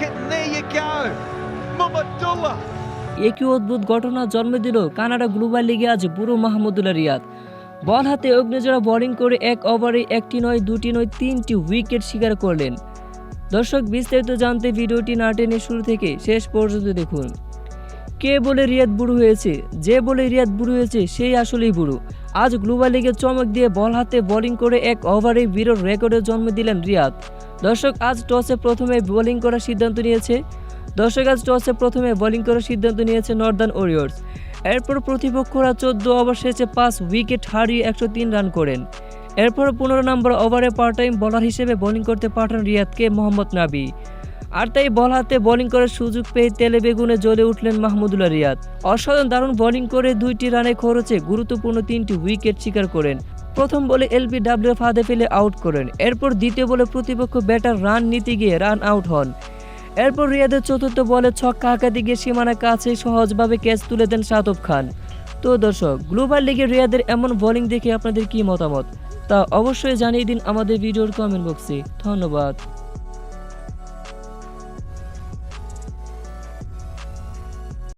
go. Mamadullah. একই অদ্ভুত ঘটনা জন্ম দিল কানাডা গ্লোবাল লিগে আজ বুড়ো মাহমুদুল্লাহ রিয়াদ বল হাতে অগ্নিজোড়া বোলিং করে এক ওভারে একটি নয়, দুটি নয়, তিনটি উইকেট শিকার করলেন দর্শক বিস্তারিত জানতে ভিডিওটি না টেনে শুরু থেকে শেষ পর্যন্ত দেখুন কে বলে রিয়াদ বুড়ো হয়েছে? যে বলে রিয়াদ বুড়ো হয়েছে, সেই আসলেই বুড়ো। আজ গ্লোবাল লিগে চমক দিয়ে বল হাতে বোলিং করে এক ওভারে বিরল রেকর্ডের জন্ম দিলেন রিয়াদ। দর্শক, আজ টসে প্রথমে বোলিং করার সিদ্ধান্ত নিয়েছে। দর্শক, আজ টসে প্রথমে বোলিং করার সিদ্ধান্ত নিয়েছে নর্দার্ন ওরিয়র্স। এরপর প্রতিপক্ষরা চোদ্দ ওভার শেষে পাঁচ উইকেট হারিয়ে একশো তিন রান করেন। এরপর পনেরো নম্বর ওভারে পার্ট টাইম বোলার হিসেবে বোলিং করতে পাঠান রিয়াদকে মোহাম্মদ নাবি। আর তাই বল হাতে বোলিং করার সুযোগ পেয়ে তেলে বেগুনে জ্বলে উঠলেন মাহমুদুল্লাহ রিয়াদ। অসাধারণ দারুণ বোলিং করে দুইটি রানে খরচে গুরুত্বপূর্ণ তিনটি উইকেট শিকার করেন। প্রথম বলে এলবি ডাব্লিউ ফাঁদে ফেলে আউট করেন। এরপর দ্বিতীয় বলে প্রতিপক্ষ ব্যাটার রান নিতে গিয়ে রান আউট হন। এরপর রিয়াদের চতুর্থ বলে ছক্কা হাঁকাতে গিয়ে সীমানার কাছে সহজভাবে ক্যাচ তুলে দেন সাতব খান। তো দর্শক, গ্লোবাল লিগে রিয়াদের এমন বোলিং দেখে আপনাদের কি মতামত? তা অবশ্যই জানিয়ে দিন আমাদের ভিডিওর কমেন্ট বক্সে ধন্যবাদ।